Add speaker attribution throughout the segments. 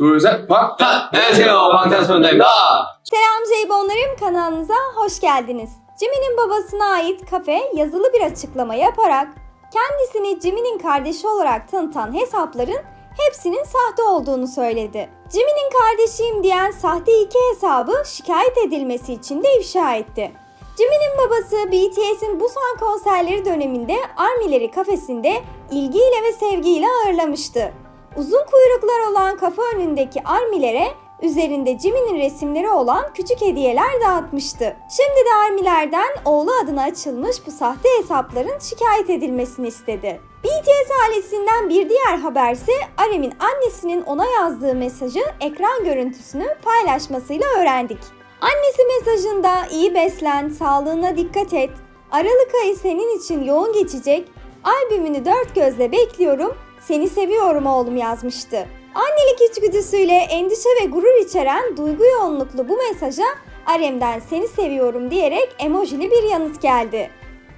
Speaker 1: 둘, 셋, 박!
Speaker 2: 안녕하세요 방탄소년단입니다.
Speaker 3: Selam Ceybonlarım kanalınıza hoş geldiniz. Jimmy'nin babasına ait kafe yazılı bir açıklama yaparak kendisini Jimmy'nin kardeşi olarak tanıtan hesapların hepsinin sahte olduğunu söyledi. Jimmy'nin kardeşiyim diyen sahte iki hesabı şikayet edilmesi için de ifşa etti. Jimmy'nin babası BTS'in Busan konserleri döneminde Armileri kafesinde ilgiyle ve sevgiyle ağırlamıştı. Uzun kuyruklar olan kafa önündeki armilere üzerinde Jimmy'nin resimleri olan küçük hediyeler dağıtmıştı. Şimdi de armilerden oğlu adına açılmış bu sahte hesapların şikayet edilmesini istedi. BTS ailesinden bir diğer haberse Arem'in annesinin ona yazdığı mesajı ekran görüntüsünü paylaşmasıyla öğrendik. Annesi mesajında iyi beslen, sağlığına dikkat et, Aralık ayı senin için yoğun geçecek, albümünü dört gözle bekliyorum, seni seviyorum oğlum yazmıştı. Annelik içgüdüsüyle endişe ve gurur içeren duygu yoğunluklu bu mesaja Arem'den seni seviyorum diyerek emojili bir yanıt geldi.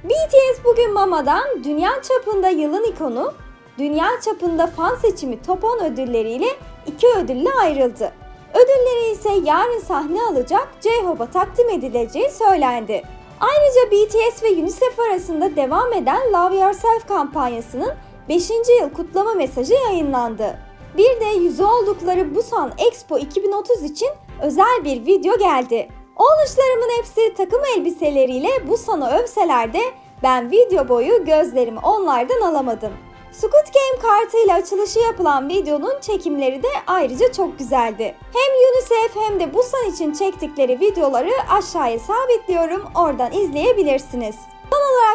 Speaker 3: BTS bugün Mama'dan dünya çapında yılın ikonu, dünya çapında fan seçimi top 10 ödülleriyle iki ödülle ayrıldı. Ödülleri ise yarın sahne alacak J-Hope'a takdim edileceği söylendi. Ayrıca BTS ve UNICEF arasında devam eden Love Yourself kampanyasının 5. yıl kutlama mesajı yayınlandı. Bir de yüzü oldukları Busan Expo 2030 için özel bir video geldi. Oğluşlarımın hepsi takım elbiseleriyle Busan'ı övseler de ben video boyu gözlerimi onlardan alamadım. Squid Game kartıyla açılışı yapılan videonun çekimleri de ayrıca çok güzeldi. Hem UNICEF hem de Busan için çektikleri videoları aşağıya sabitliyorum oradan izleyebilirsiniz.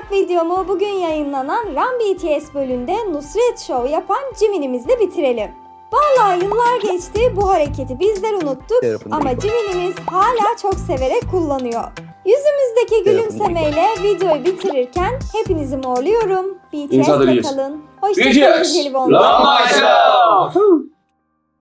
Speaker 3: Olarak videomu bugün yayınlanan Run BTS bölümünde Nusret Show yapan Jimin'imizle bitirelim. Vallahi yıllar geçti bu hareketi bizler unuttuk ama Jimin'imiz hala çok severek kullanıyor. Yüzümüzdeki gülümsemeyle videoyu bitirirken hepinizi morluyorum. BTS'le kalın. Hoşçakalın
Speaker 1: BTS.
Speaker 2: Love myself.